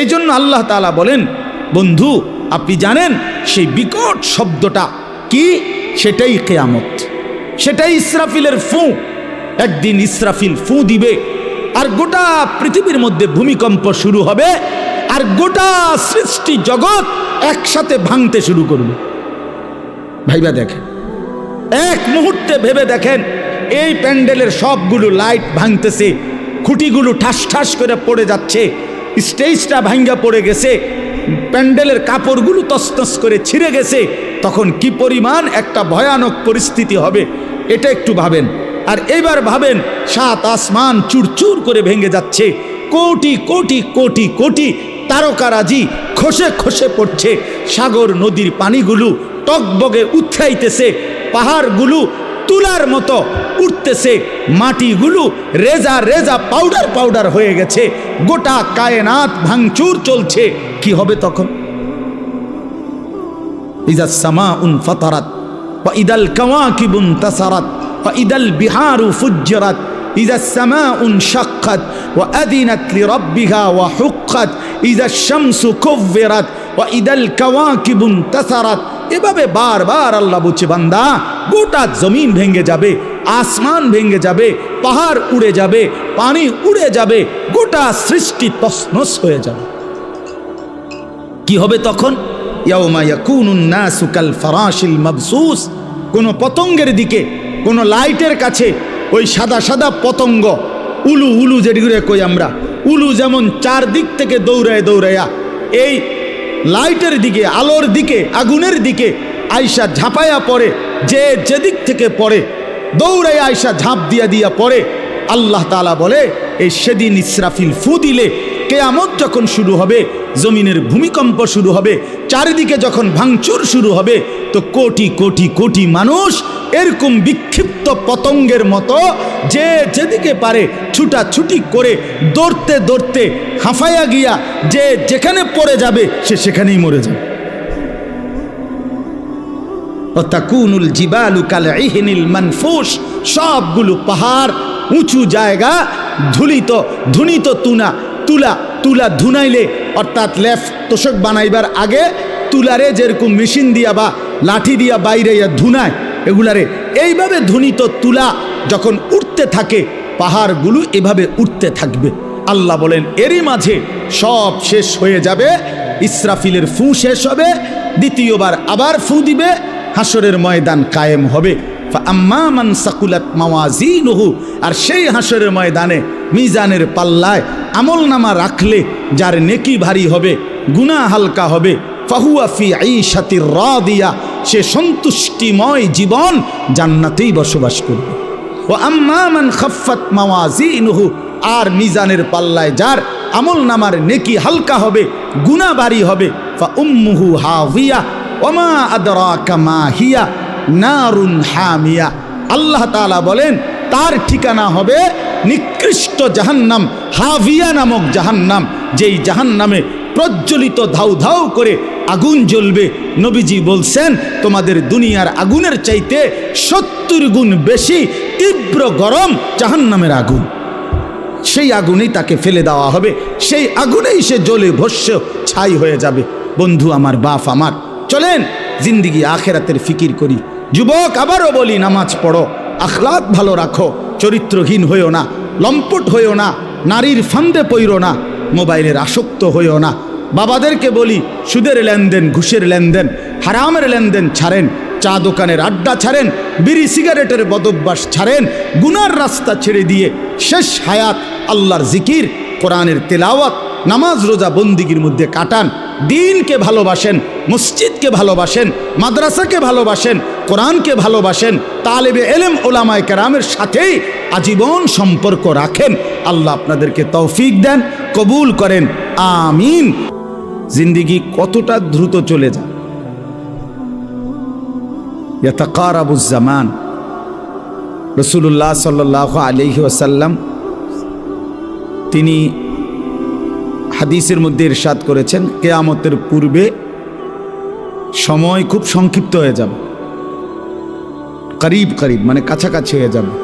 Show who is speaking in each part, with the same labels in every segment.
Speaker 1: এই জন্য আল্লাহ তাআলা বলেন, বন্ধু, আপনি জানেন সেই বিকট শব্দটা কি? সেটাই কেয়ামত। সেটাই ইসরাফিলের ফু। একদিন ইসরাফিল ফু দিবে, আর গোটা পৃথিবীর মধ্যে ভূমিকম্প শুরু হবে, আর গোটা সৃষ্টি জগৎ একসাথে ভাঙতে শুরু করবে। ভাইবা দেখেন, এক মুহূর্তে ভেবে দেখেন, এই প্যান্ডেলের সবগুলো লাইট ভাঙতেছে, খুঁটিগুলো ঠাস ঠাস করে পড়ে যাচ্ছে স্টেজটা ভাঙ্গা পড়ে গেছে, প্যান্ডেলের কাপড়গুলো তসতস করে ছিঁড়ে গেছে, তখন কি পরিমাণ একটা ভয়ানক পরিস্থিতি হবে, এটা একটু ভাবেন। আর এবার ভাবেন, সাত আসমান চুরচুর করে ভেঙে যাচ্ছে, কোটি কোটি কোটি কোটি তারকারাজি খসে খসে পড়ছে, সাগর নদীর পানিগুলো টকবগে উথরাইতেছে পাহাড়গুলো তুলার মতো উঠতেছে মাটিগুলো রেজা রেজা পাউডার পাউডার হয়ে গেছে গোটা কায়নাত ভাঙচুর চলছে কি হবে তখন ইজা সামা উন ফতারাত বা ইদাল কাওয়াকিবুন তাসারাত বা ইদাল বিহারু ফুজ্জরাত إذا السماء انشقت وأذنت لربها وحقت إذا الشمس كفرت কাওয়া এভাবে বারবার আল্লাহ বুচি বান্দা, গোটা জমিন ভেঙে যাবে, আসমান ভেঙে যাবে, পাহাড় উড়ে যাবে, পানি উড়ে যাবে, গোটা সৃষ্টি তসনস হয়ে যাবে। কি হবে তখন? কোন পতঙ্গের দিকে, কোন লাইটের কাছে, ওই সাদা সাদা পতঙ্গ, উলু উলু যেটি কই আমরা, উলু যেমন চারদিক থেকে দৌড়ায় দৌড়ায়া, এই লাইটের দিকে, আলোর দিকে, আগুনের দিকে আয়সা ঝাঁপাইয়া পড়ে, যে যেদিক থেকে পড়ে দৌড়াই আয়সা ঝাঁপ দিয়া দিয়া পড়ে। আল্লাহ তালা বলে এই সেদিন ইসরাফিল ফু দিলে, কেয়ামত যখন শুরু হবে, জমিনের ভূমিকম্প শুরু হবে, চারিদিকে যখন ভাঙচুর শুরু হবে, তো কোটি কোটি কোটি মানুষ এরকম বিক্ষিপ্ত পতঙ্গের মতো যে যেদিকে পারে ছুটাছুটি করে দৌড়তে দৌড়তে হাঁফাইয়া গিয়া যে যেখানে পড়ে যাবে সে সেখানেই মরে যাবে। তাকুনুল জিবালু কাল ইহিনিল মানফুস, সবগুলো পাহাড় উঁচু জায়গা, ধুলিত, ধুনিত তুনা, তুলা তুলা ধুনাইলে, অর্থাৎ লেফ তোষক বানাইবার আগে তুলারে যেরকম মেশিন দিয়া বা লাঠি দিয়া বাইরে ধুনায়, এগুলারে এইভাবে ধুনিত তুলা যখন উঠতে থাকে, পাহাড়গুলো এভাবে উঠতে থাকবে। আল্লাহ বলেন, এরই মাঝে সব শেষ হয়ে যাবে, ইসরাফিলের ফু শেষ হবে, দ্বিতীয়বার আবার ফু দিবে হাসরের ময়দান কায়েম হবে। আম্মান সাকুলাত মাওয়াজিনুহু, আর সেই হাসরের ময়দানে মিজানের পাল্লায় আমল নামা রাখলে যার নেকি ভারী হবে, গুনাহ হালকা হবে। ফাহুয়া ফি আইশাতির রাদিয়া, সে সন্তুষ্টিময় জীবন জান্নাতেই বসবাস করবে। ও আম্মান খাফাত মাওয়াজিনুহু, আর মিজানের পাল্লায় যার আমল নামার নেকি হালকা হবে গুনাহ ভারী হবে, ফা উম্মুহু ওমা আদরাকা নারুন হামিয়া। আল্লাহ বলেন, তার ঠিকানা হবে নিকৃষ্ট জাহান্নাম হাভিয়া নামক জাহান্নাম, যেই জাহান্নামে প্রজ্বলিত ধাউ ধাউ করে আগুন জ্বলবে। নবীজি বলছেন, তোমাদের দুনিয়ার আগুনের চাইতে সত্তর গুণ বেশি তীব্র গরম জাহান্নামের আগুন। সেই আগুনেই তাকে ফেলে দেওয়া হবে। সেই আগুনেই সে জ্বলে ভস্য ছাই হয়ে যাবে। বন্ধু আমার, বাপ আমার, চলেন জিন্দিগি আখেরাতের ফিকির করি। যুবক, আবারও বলি, নামাজ পড়ো। আখলাক ভালো রাখো। চরিত্রহীন হইও না। লম্পট হইও না। নারীর ফান্দে পইরো না। মোবাইলের আসক্ত হইও না। বাবাদেরকে বলি, সুদের লেনদেন, ঘুষের লেনদেন, হারামের লেনদেন ছাড়েন। চা দোকানের আড্ডা ছাড়েন, বিড়ি সিগারেটের বদভ্যাস ছাড়েন, গুনার রাস্তা ছেড়ে দিয়ে শেষ হায়াত আল্লাহর জিকির, কোরআনের তেলাওয়াত, নামাজ, রোজা, বন্দিগির মধ্যে কাটান। দিনকে ভালোবাসেন, মসজিদকে ভালোবাসেন, মাদ্রাসাকে ভালোবাসেন, কোরআনকে ভালোবাসেন, তালেবে এলেম ওলামায় কেরামের সাথেই আজীবন সম্পর্ক রাখেন। আল্লাহ আপনাদেরকে তৌফিক দেন, কবুল করেন, আমিন। জিন্দিগি কতটা দ্রুত চলে যায়। ইয়াতাকারাবুজ্জামান রসুল্লাহ সাল্লাহ আলহি ওসাল্লাম তিনি হাদিসের মধ্যে ইরশাদ করেছেন, কেয়ামতের পূর্বে সময় খুব সংক্ষিপ্ত হয়ে যাবে। করিব করিব মানে কাছাকাছি হয়ে যাবে।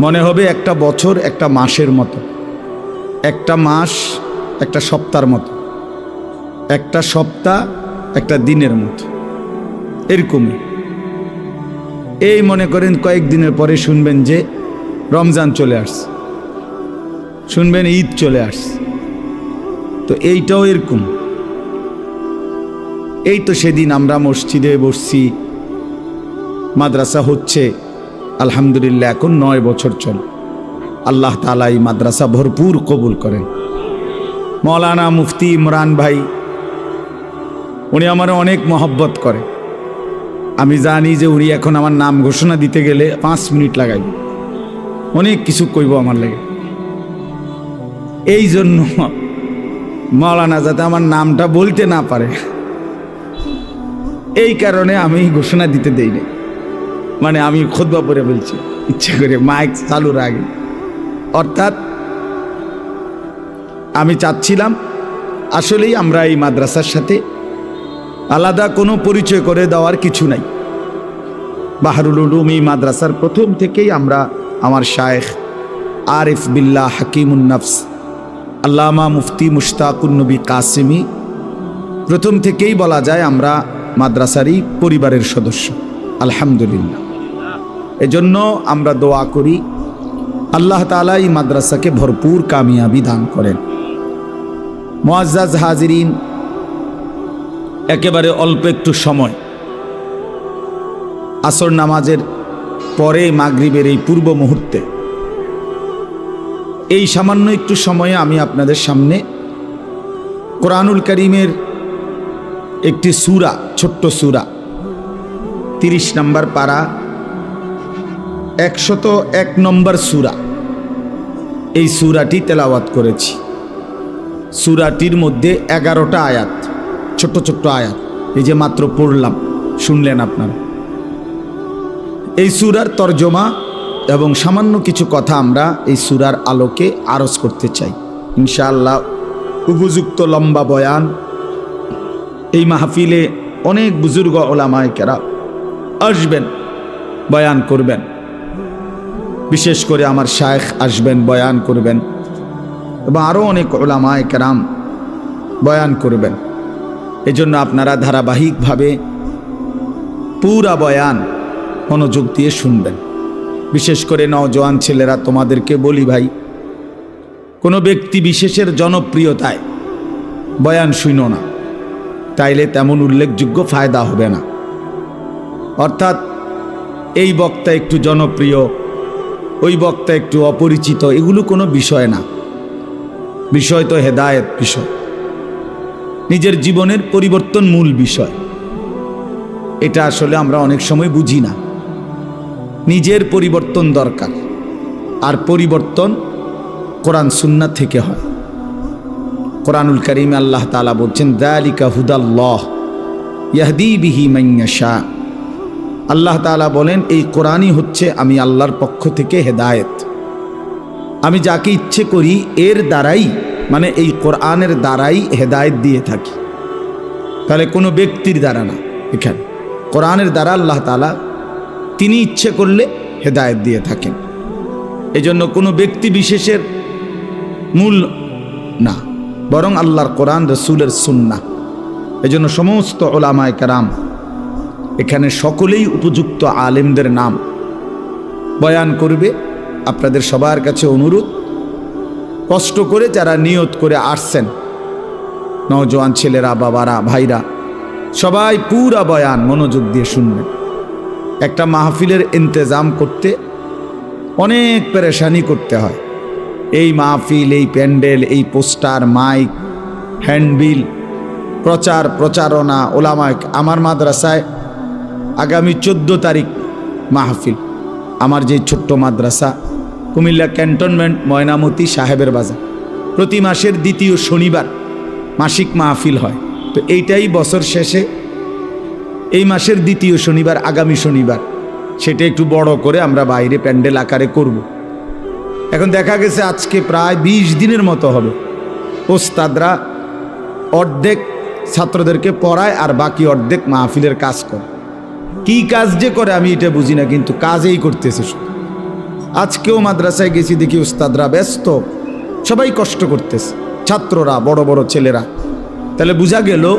Speaker 1: মনে হবে একটা বছর, একটা মাসের মতো। একটা মাস, একটা সপ্তাহের মতো। একটা সপ্তাহ, একটা দিনের মতো। এরকমই। এই মনে করেন কয়েকদিনের পরে শুনবেন যে রমজান চলে আসছে। শুনবেন ঈদ চলে আসছে। তো এইটাও এরকম। এই তো সেদিন আমরা মসজিদে বসছি। মাদ্রাসা হচ্ছে, আলহামদুলিল্লাহ এখন নয় বছর চল। আল্লাহ তালা এই মাদ্রাসা ভরপুর কবুল করেন। মৌলানা মুফতি ইমরান ভাই, উনি আমার অনেক মহব্বত করে আমি জানি যে উনি এখন আমার নাম ঘোষণা দিতে গেলে পাঁচ মিনিট লাগাইব। অনেক কিছু কইব আমার লাগে। এই জন্য মৌলানা যাতে আমার নামটা বলতে না পারে। এই কারণে আমি ঘোষণা দিতে দেই না মানে আমি খোদবা পরে বলছি, ইচ্ছে করে মাইক চালুর আগে অর্থাৎ আমি চাচ্ছিলাম, আসলেই আমরা এই মাদ্রাসার সাথে আলাদা কোনো পরিচয় করে দেওয়ার কিছু নাই। বাহারুল উলুম মাদ্রাসার প্রথম থেকেই আমরা আমার শায়েখ আরিফ বিল্লাহ হাকিমুন্নফস আল্লামা মুফতি মুশতাকুন্নবী কাসিমি, প্রথম থেকেই বলা যায় আমরা মাদ্রাসারই পরিবারের সদস্য। আলহামদুলিল্লাহ। এজন্য আমরা দোয়া করি, আল্লাহ তালা এই মাদ্রাসাকে ভরপুর কামিয়াবি দান করেন। মোয়াজ্জাজ হাজিরিন একেবারে অল্প একটু সময়। আসর নামাজের পরে মাগরিবের এই পূর্ব মুহূর্তে। এই সামান্য একটু সময়ে আমি আপনাদের সামনে কোরআনুল করিমের একটি সুরা, ছোট্ট সুরা, তিরিশ নম্বর পারা, একশত এক নম্বর সুরা, এই সুরাটি তেলাওয়াত করেছি। সুরাটির মধ্যে এগারোটা আয়াত। ছোট্ট ছোট্ট আয়াত। এই যে মাত্র পড়লাম, শুনলেন আপনারা। এই সুরার তর্জমা এবং সামান্য কিছু কথা আমরা এই সুরার আলোকে আরজ করতে চাই। ইনশাআল্লাহ উপযুক্ত লম্বা বয়ান, এই মাহফিলে অনেক বুজুর্গ ওলামায় কেরা আসবেন, বয়ান করবেন। বিশেষ করে আমার শায়েখ আসবেন, বয়ান করবেন এবং আরও অনেক ওলামায় কেরাম বয়ান করবেন। এজন্য আপনারা ধারাবাহিকভাবে পুরা বয়ান মনোযোগ দিয়ে শুনবেন। বিশেষ করে নওজোয়ান ছেলেরা তোমাদেরকে বলি ভাই, কোনো ব্যক্তি বিশেষের জনপ্রিয়তায় বয়ান শুনো না। তাইলে তেমন উল্লেখযোগ্য ফায়দা হবে না। অর্থাৎ এই বক্তা একটু জনপ্রিয়, ওই বক্তা একটু অপরিচিত, এগুলো কোনো বিষয় না। বিষয় তো হেদায়েত বিষয়। নিজের জীবনের পরিবর্তন মূল বিষয়। এটা আসলে আমরা অনেক সময় বুঝি না। নিজের পরিবর্তন দরকার, আর পরিবর্তন কোরআন সুন্না থেকে হয়। কোরআনুল করিম আল্লাহ তালা বলছেন, দালিকা হুদাল্লাহ ইয়াহদি বিহি মাইয়াশা আল্লাহ তালা বলেন, এই কোরআনই হচ্ছে আমি আল্লাহর পক্ষ থেকে হেদায়েত। আমি যাকে ইচ্ছে করি, এর দ্বারাই মানে এই কোরআনের দ্বারাই হেদায়েত দিয়ে থাকি। তাহলে কোনো ব্যক্তির দ্বারা না, এখানে। কোরআনের দ্বারা আল্লাহ তালা তিনি ইচ্ছে করলে হেদায়েত দিয়ে থাকেন। এজন্য কোনো ব্যক্তি বিশেষের মূল না, বরং আল্লাহর কোরআন, রসুলের সুন্না এজন্য সমস্ত ওলামায় কারাম, এখানে সকলেই উপযুক্ত আলেমদের নাম বয়ান করবে। আপনাদের সবার কাছে অনুরোধ কষ্ট করে যারা নিয়ত করে আসছেন। নওজোয়ান ছেলেরা, বাবারা, ভাইরা, সবাই পুরা বয়ান মনোযোগ দিয়ে শুনবেন। একটা মাহফিলের ইন্তজাম করতে অনেক পেরেশানি করতে হয়। এই মাহফিল, এই প্যান্ডেল, এই পোস্টার, মাইক, হ্যান্ডবিল, প্রচার, প্রচারণা ওলামাইক আমার মাদ্রাসায় আগামী চোদ্দ তারিখ মাহফিল। আমার যে ছোট্ট মাদ্রাসা কুমিল্লা ক্যান্টনমেন্ট ময়নামতি সাহেবের বাজার। প্রতি মাসের দ্বিতীয় শনিবার মাসিক মাহফিল হয়। তো এইটাই বছর শেষে এই মাসের দ্বিতীয় শনিবার, আগামী শনিবার, সেটা একটু বড় করে আমরা বাইরে প্যান্ডেল আকারে করব। এখন দেখা গেছে আজকে প্রায় ২০ দিনের মতো হবে। ওস্তাদরা অর্ধেক ছাত্রদেরকে পড়ায় আর বাকি অর্ধেক মাহফিলের কাজ করে। কি কাজ যে করে আমি এটা বুঝি না, কিন্তু কাজেই করতেছে শুধু। আজকেও মাদ্রাসায় গেছি দেখি উস্তাদরা ব্যস্ত। সবাই কষ্ট করতেছে, ছাত্ররা, বড় বড় ছেলেরা। তাহলে বোঝা গেল,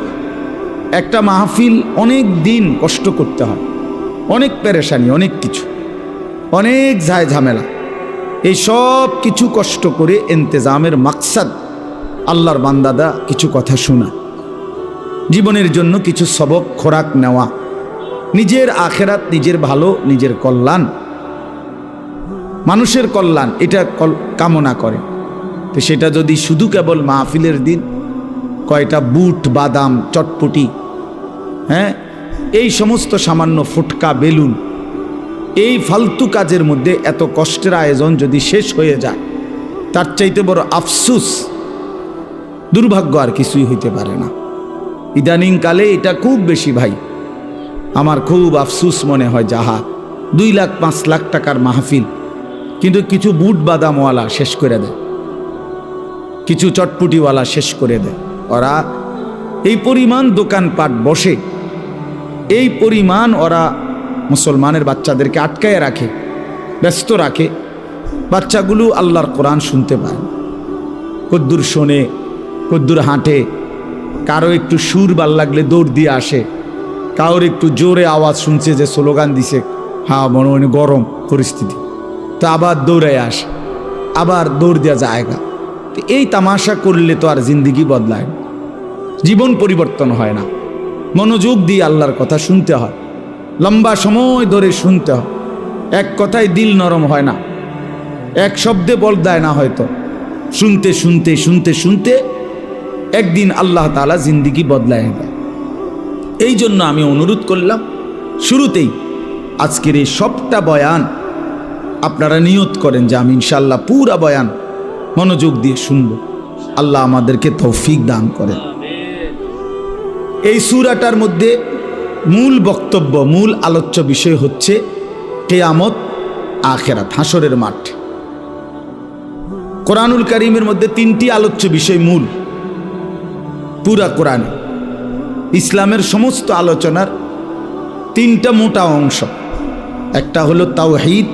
Speaker 1: একটা মাহফিল অনেক দিন কষ্ট করতে হয়। অনেক পেরেশানি, অনেক কিছু। অনেক যায় ঝামেলা। এই সব কিছু কষ্ট করে এন্তেজামের মাকসাদ আল্লাহর বান্দাদা কিছু কথা শোনা জীবনের জন্য কিছু সবক খোরাক নেওয়া। নিজের আখেরাত, নিজের ভালো, নিজের কল্যাণ। মানুষের কল্যাণ, এটা কামনা করে। তো সেটা যদি শুধু কেবল মাহফিলের দিন, কয়টা বুট, বাদাম, চটপটি হ্যাঁ? এই সমস্ত সামান্য ফুটকা, বেলুন, এই ফালতু কাজের মধ্যে এত কষ্টের আয়োজন যদি শেষ হয়ে যায়, তার চাইতে বড় আফসুস, দুর্ভাগ্য আর কিছুই হইতে পারে না। ইদানিংকালে এটা খুব বেশি ভাই। আমার খুব আফসুস মনে হয় যাহা। দুই লাখ, পাঁচ লাখ টাকার মাহফিল কিন্তু কিছু বুট বাদামওয়ালা শেষ করে দেয়। কিছু চটপুটিওয়ালা শেষ করে দেয়। ওরা এই পরিমাণ দোকানপাট বসে। এই পরিমাণ ওরা মুসলমানের বাচ্চাদেরকে আটকায় রাখে, ব্যস্ত রাখে। বাচ্চাগুলো আল্লাহর কোরআন শুনতে পায়। কদ্দুর শোনে, কদ্দুর হাঁটে। কারও একটু সুর ভালো লাগলে দৌড় দিয়ে আসে। কারোর একটু জোরে আওয়াজ শুনছে যে স্লোগান দিছে হ্যাঁ মনে মনে গরম পরিস্থিতি। তো আবার দৌড়ে আস, আবার দৌড় দেওয়া জায়গা। তো এই তামাশা করলে তো আর জিন্দিগি বদলায়। জীবন পরিবর্তন হয় না। মনোযোগ দিয়ে আল্লাহর কথা শুনতে হয়। লম্বা সময় ধরে শুনতে হয়। এক কথায় দিল নরম হয় না। এক শব্দে বল দেয় না হয়তো। শুনতে শুনতে শুনতে শুনতে একদিন আল্লাহ তালা জিন্দিগি বদলায় দেয়। এই জন্য আমি অনুরোধ করলাম, শুরুতেই আজকের এই সবটা বয়ান আপনারা নিয়ত করেন যে আমি ইনশাল্লাহ পুরা বয়ান মনোযোগ দিয়ে শুনব। আল্লাহ আমাদেরকে তৌফিক দান করেন। এই সুরাটার মধ্যে মূল বক্তব্য, মূল আলোচ্য বিষয় হচ্ছে কেয়ামত, আখেরাত হাসরের মাঠ। কোরআনুল করিমের মধ্যে তিনটি আলোচ্য বিষয় মূল। পুরা কোরআন। ইসলামের সমস্ত আলোচনার তিনটা মোটা অংশ। একটা হলো তাওহিদ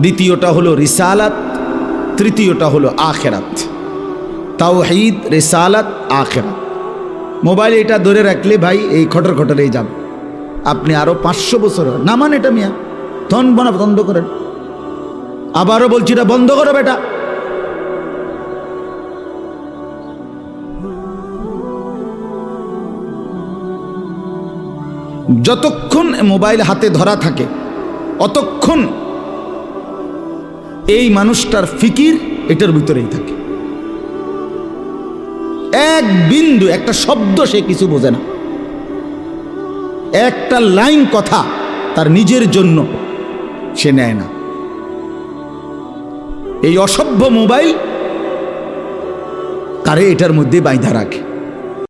Speaker 1: দ্বিতীয়টা হলো রিসালাত, তৃতীয়টা হলো আখেরাত। তাওহিদ, রিসালাত, আখেরাত। মোবাইল এটা ধরে রাখলে ভাই এই খটর খটরেই যাবে। আপনি আরও পাঁচশো বছর নামান এটা মিয়া। ধন বনা বন্ধ করেন। আবারও বলছি এটা বন্ধ করো বেটা। যতক্ষণ মোবাইল হাতে ধরা থাকে, অতক্ষণ এই মানুষটার ফিকির এটার ভিতরেই থাকে। এক বিন্দু, একটা শব্দ সে কিছু বোঝে না। একটা লাইন কথা তার নিজের জন্য সে নেয় না। এই অসভ্য মোবাইল তারে এটার মধ্যে বাইধা রাখে?